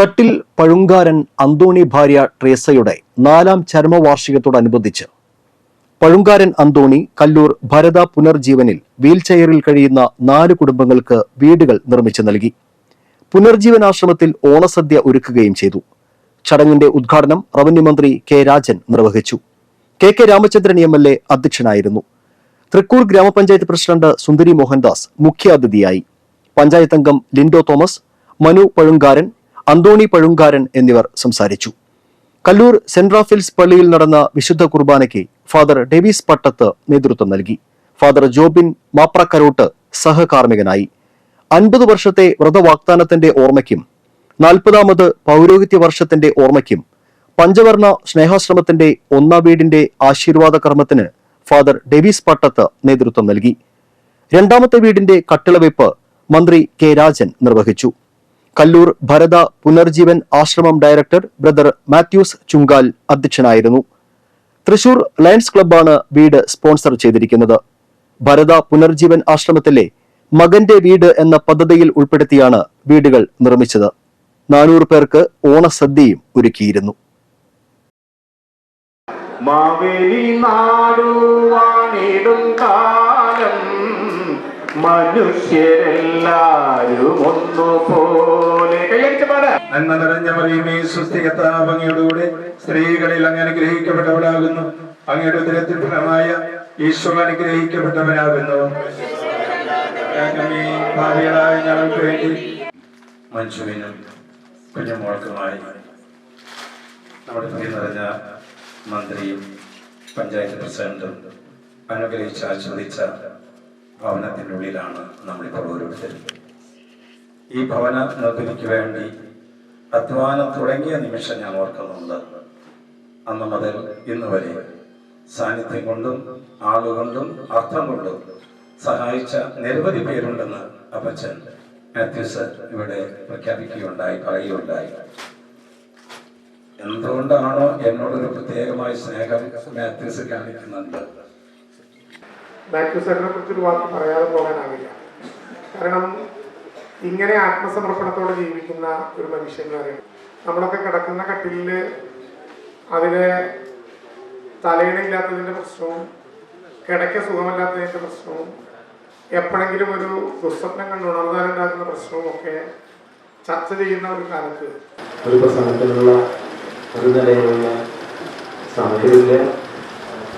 തട്ടിൽ പഴുങ്കാരൻ അന്തോണി ഭാര്യ ട്രേസയുടെ നാലാം ചരമവാർഷികത്തോടനുബന്ധിച്ച്. പഴുങ്കാരൻ അന്തോണി കല്ലൂർ ഭരത പുനർജീവനിൽ വീൽചെയറിൽ കഴിയുന്ന നാല് കുടുംബങ്ങൾക്ക് വീടുകൾ നിർമ്മിച്ചു നൽകി. പുനർജീവൻ ആശ്രമത്തിൽ ഓണസദ്യ ഒരുക്കുകയും ചെയ്തു. ചടങ്ങിന്റെ ഉദ്ഘാടനം റവന്യൂ മന്ത്രി കെ രാജൻ നിർവഹിച്ചു. K K Ramachandran M L A അധ്യക്ഷനായിരുന്നു. തൃക്കൂർ ഗ്രാമപഞ്ചായത്ത് പ്രസിഡന്റ് സുന്ദരി മോഹൻദാസ് മുഖ്യാതിഥിയായി. പഞ്ചായത്ത് അംഗം ലിൻഡോ തോമസ് മനു പഴുങ്കാരൻ അന്തോണി പഴുങ്കാരൻ എന്നിവർ സംസാരിച്ചു. കല്ലൂർ സെന്റ് റാഫേൽസ് പള്ളിയിൽ നടന്ന വിശുദ്ധ കുർബാനയ്ക്ക് ഫാദർ ഡേവിസ് പട്ടത്ത് നേതൃത്വം നൽകി. ഫാദർ ജോബിൻ മാപ്രക്കരോട്ട് സഹകാർമ്മികനായി. അൻപത് വർഷത്തെ വ്രതവാഗ്ദാനത്തിന്റെ ഓർമ്മയ്ക്കും നാൽപ്പതാമത് പൗരോഹിത്യ വർഷത്തിന്റെ ഓർമ്മയ്ക്കും പഞ്ചവർണ സ്നേഹാശ്രമത്തിന്റെ ഒന്നാം വീടിന്റെ ആശീർവാദ കർമ്മത്തിന് ഫാദർ ഡേവിസ് പട്ടത്ത് നേതൃത്വം നൽകി. രണ്ടാമത്തെ വീടിന്റെ കട്ടിളവെപ്പ് മന്ത്രി കെ രാജൻ നിർവഹിച്ചു. കല്ലൂർ ഭരത പുനർജീവൻ ആശ്രമം ഡയറക്ടർ ബ്രദർ മാത്യൂസ് ചുങ്കാൽ അധ്യക്ഷനായിരുന്നു. തൃശൂർ ലയൺസ് ക്ലബ്ബാണ് വീട് സ്പോൺസർ ചെയ്തിരിക്കുന്നത്. ഭരത പുനർജീവൻ ആശ്രമത്തിലെ മകന്റെ വീട് എന്ന പദ്ധതിയിൽ ഉൾപ്പെടുത്തിയാണ് വീടുകൾ നിർമ്മിച്ചത്. നാനൂറ് പേർക്ക് ഓണസദ്യയും ഒരുക്കിയിരുന്നു. മാവേലി നാടുവാണിടും കാലം മനുഷ്യരെല്ലാരും നന്മ നിറഞ്ഞ മറിയുമേ സുസ്ഥികത്താഭംഗിയോടുകൂടി സ്ത്രീകളിൽ അങ്ങ് അനുഗ്രഹിക്കപ്പെട്ടവളാകുന്നു അങ്ങയുടെ ഉദരത്തിൽ ഫലമായ ഈശോ അനുഗ്രഹിക്കപ്പെട്ടവനാകുന്നു. ഭാര്യകളായ ഞങ്ങൾക്ക് വേണ്ടി. മനുഷ്യനും കുഞ്ഞുമോൾക്കുമായി നമ്മുടെ പ്രിയ നിറഞ്ഞ മന്ത്രിയും പഞ്ചായത്ത് പ്രസിഡന്റും അനുഗ്രഹിച്ച് ആസ്വദിച്ച ഭവനത്തിന്റെ ഉള്ളിലാണ് നമ്മളിപ്പോൾ ഓരോരുത്തരും. ഈ ഭവന നിർമ്മിതിക്ക് വേണ്ടി അധ്വാനം തുടങ്ങിയ നിമിഷം ഞാൻ ഓർക്കുന്നുണ്ട്. അന്ന് മുതൽ ഇന്ന് വരെ സാന്നിധ്യം കൊണ്ടും ആളുകൊണ്ടും അർത്ഥം കൊണ്ടും സഹായിച്ച നിരവധി പേരുണ്ടെന്ന് അപ്പച്ചൻ മാത്യൂസ് ഇവിടെ പ്രഖ്യാപിക്കുകയുണ്ടായി പറയുകയുണ്ടായി. എന്തുകൊണ്ടാണോ എന്നോടൊരു പ്രത്യേകമായ സ്നേഹം മാത്യൂസ് കാണിക്കുന്നുണ്ട്? മാത്യു സാറിനെ കുറിച്ചൊരു വാക്ക് പറയാതെ പോകാനാവില്ല. കാരണം ഇങ്ങനെ ആത്മസമർപ്പണത്തോടെ ജീവിക്കുന്ന ഒരു മനുഷ്യൻ എന്ന് പറയുന്നത് നമ്മളൊക്കെ കിടക്കുന്ന കട്ടിലിൽ അതിലെ തലയിണയില്ലാത്തതിന്റെ പ്രശ്നവും കിടക്ക സുഖമല്ലാത്തതിന്റെ പ്രശ്നവും എപ്പോഴെങ്കിലും ഒരു ദുസ്വപ്നം കണ്ട് ഉണർന്നാലുണ്ടാകുന്ന പ്രശ്നവും ഒക്കെ ചർച്ച ചെയ്യുന്ന ഒരു കാലത്ത് ഒരു പ്രസംഗത്തിനുള്ള ഒരു നിലയിലുള്ള സമയമില്ല.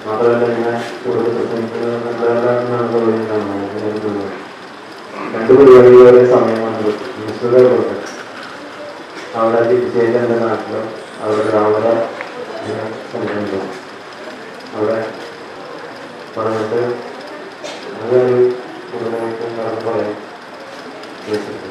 മാത്രമല്ല ഞാൻ കൂടുതൽ പ്രസംഗിക്കുന്നത് നല്ലതാണെന്നാണ് തോന്നിയിട്ടുണ്ടാകുന്നത് രണ്ട് പരിപാടികളുടെ സമയമാണ് മിശ്രിത കൊടുത്തത് അവിടെ തിരിച്ചേരി എന്റെ അവിടെ രാവിലെ സംഘം അവിടെ പറഞ്ഞിട്ട് അതൊരു കൂടുതലായിട്ടും ഉദ്ദേശിച്ചു